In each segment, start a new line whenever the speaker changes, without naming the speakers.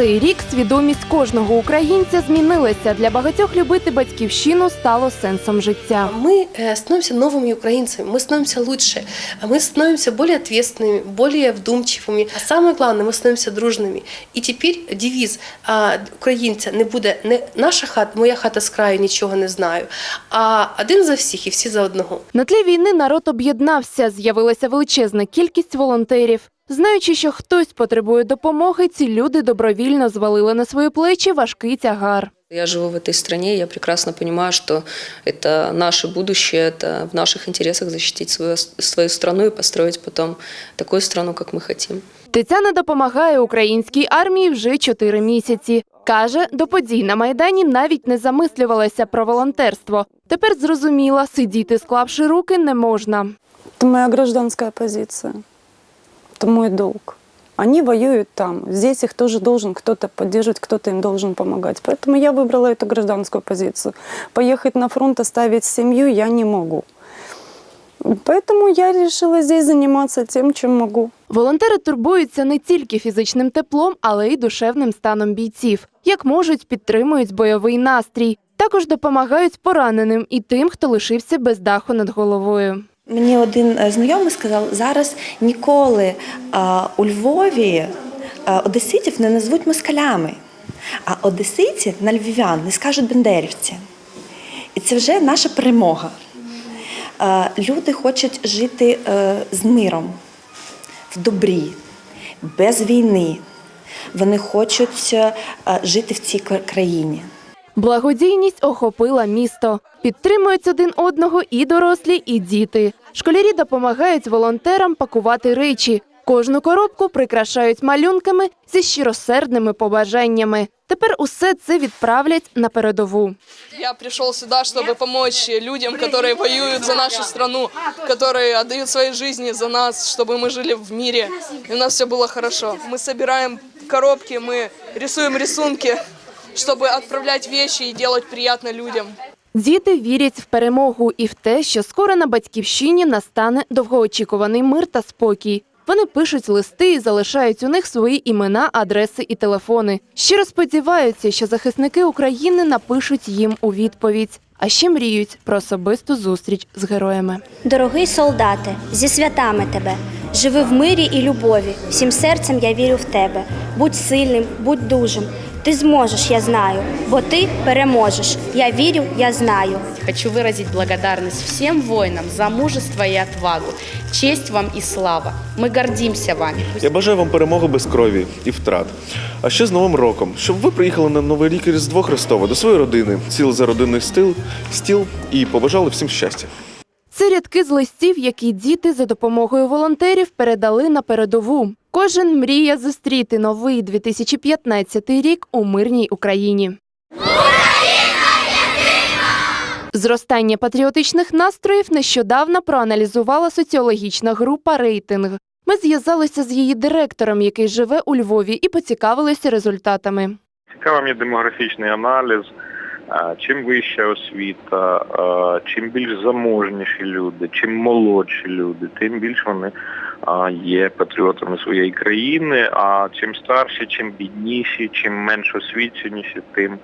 цей рік свідомість кожного українця змінилася. Для багатьох любити батьківщину стало сенсом життя.
Мы э, становимся новыми украинцами, мы становимся лучше, а мы становимся более ответственными, более вдумчивыми. А самое главное, мы становимся дружными. І тепер девіз а, українця не буде не наша хата, моя хата з краю нічого не знаю, а один за всіх і всі за одного.
На тлі війни народ об'єднався. З'явилася величезна кількість волонтерів. Знаючи, що хтось потребує допомоги, ці люди добровільно звалили на свої плечі важкий тягар.
Я живу в этой стране, я прекрасно понимаю, что это наше будущее, это в наших интересах защитить свою, свою страну и построить потом такую страну, как мы хотим.
Тетяна допомагає українській армії вже чотири місяці. Каже, до подій на майдані навіть не замислювалася про волонтерство. Тепер зрозуміла, сидіти склавши руки не можна.
Это моя гражданская позиция. Это мой долг. Они воюют там. Здесь их тоже должен кто-то поддерживать, кто-то им должен помогать. Поэтому я выбрала эту гражданскую позицию. Поехать на фронт, оставить семью я не могу. Поэтому я решила здесь заниматься тем, чем могу.
Волонтери турбуються не тільки фізичним теплом, але й душевним станом бійців. Як можуть, підтримують бойовий настрій. Також допомагають пораненим і тим, хто лишився без даху над головою.
Мені один е, знайомий сказав, зараз ніколи а, у Львові а, одеситів не назвуть москалями, а одеситів на львів'ян не скажуть бендерівці. І це вже наша перемога. Люди хочуть жити е, з миром, в добрі, без війни. Вони хочуть е, жити в цій країні.
Благодійність охопила місто. Підтримують один одного і дорослі, і діти. Школярі допомагають волонтерам пакувати речі. Кожну коробку прикрашають малюнками зі щиросердними побажаннями. Тепер усе це відправлять на передову.
Я пришел сюда, чтобы помочь людям, которые воюют за нашу страну, которые отдают свои жизни за нас, чтобы мы жили в мире, и у нас все было хорошо. Мы собираем коробки, мы рисуем рисунки, чтобы отправлять вещи и делать приятно людям.
Діти вірять в перемогу і в те, що скоро на батьківщині настане довгоочікуваний мир та спокій. Вони пишуть листи і залишають у них свої імена, адреси і телефони. Щиро сподіваються, що захисники України напишуть їм у відповідь. А ще мріють про особисту зустріч з героями.
Дорогий солдате, зі святами тебе, живи в мирі і любові. Всім серцем я вірю в тебе. Будь сильним, будь дужим. Ти зможеш, я знаю, бо ти переможеш. Я вірю, я знаю.
Хочу выразить благодарность всем воинам за мужество и отвагу. Честь вам и слава. Мы гордимся вами.
Я бажаю вам перемоги без крові і втрат. А ще з Новим роком, щоб ви приїхали на Новий рік і Різдво Христове до своєї родини, сіли за родинний стіл, стіл і побажали всім щастя.
Це рядки з листів, які діти за допомогою волонтерів передали на передову. Кожен мріє зустріти новий 2015 рік у мирній Україні. Зростання патріотичних настроїв нещодавно проаналізувала соціологічна група Рейтинг. Ми зв'язалися з її директором, який живе у Львові, і поцікавилися результатами.
Цікавий мені демографічний аналіз. Чим вища освіта, чим більш заможніші люди, чим молодші люди, тим більш вони є патріотами своєї країни. А чим старші, чим бідніші, чим менш освіченіші, тим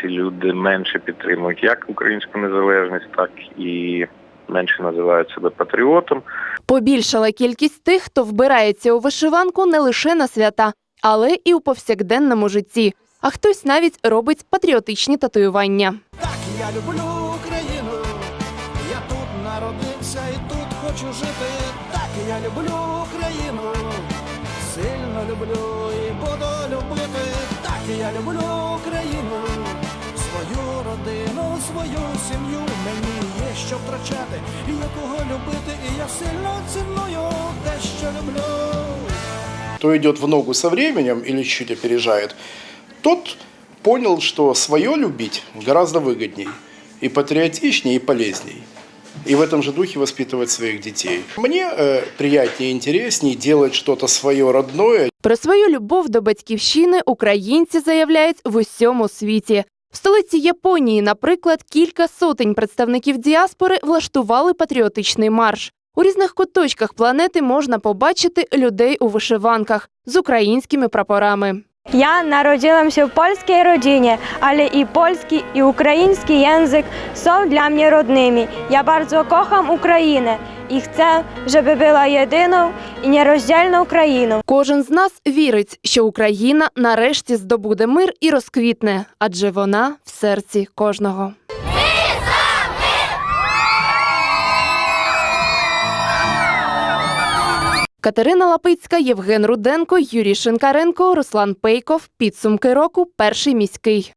ці люди менше підтримують як українську незалежність, так і менше називають себе патріотом.
Побільшала кількість тих, хто вбирається у вишиванку не лише на свята, але і у повсякденному житті. А хтось навіть робить патріотичні татуювання.
Так Я люблю Україну, я тут народився і тут хочу жити. Так я люблю Україну, сильно люблю і буду любити. Так я люблю Україну, свою родину, свою сім'ю. Мені є що втрачати, і є кого любити, і я сильно ціную те, що люблю.
кто идет в ногу со временем или чуть опережает, тот понял, что свое любить гораздо выгодней, и патриотичнее, и полезней. И в этом же духе воспитывать своих детей. Мне э, приятнее и интереснее делать что-то свое родное,
Про свою любов до батьківщини українці заявляють в усьому світі. В столиці Японії, наприклад, кілька сотень представників діаспори влаштували патріотичний марш. У різних куточках планети можна побачити людей у вишиванках з українськими прапорами.
Я народилася в польській родині, але і польський, і український язик są для мене родними. Я дуже кохам Україну і хочу, щоб була єдиною і нероздільною країною.
Кожен з нас вірить, що Україна нарешті здобуде мир і розквітне, адже вона в серці кожного. Катерина Лапицька, Євген Руденко, Юрій Шинкаренко, Руслан Пейков. Підсумки року. Перший міський.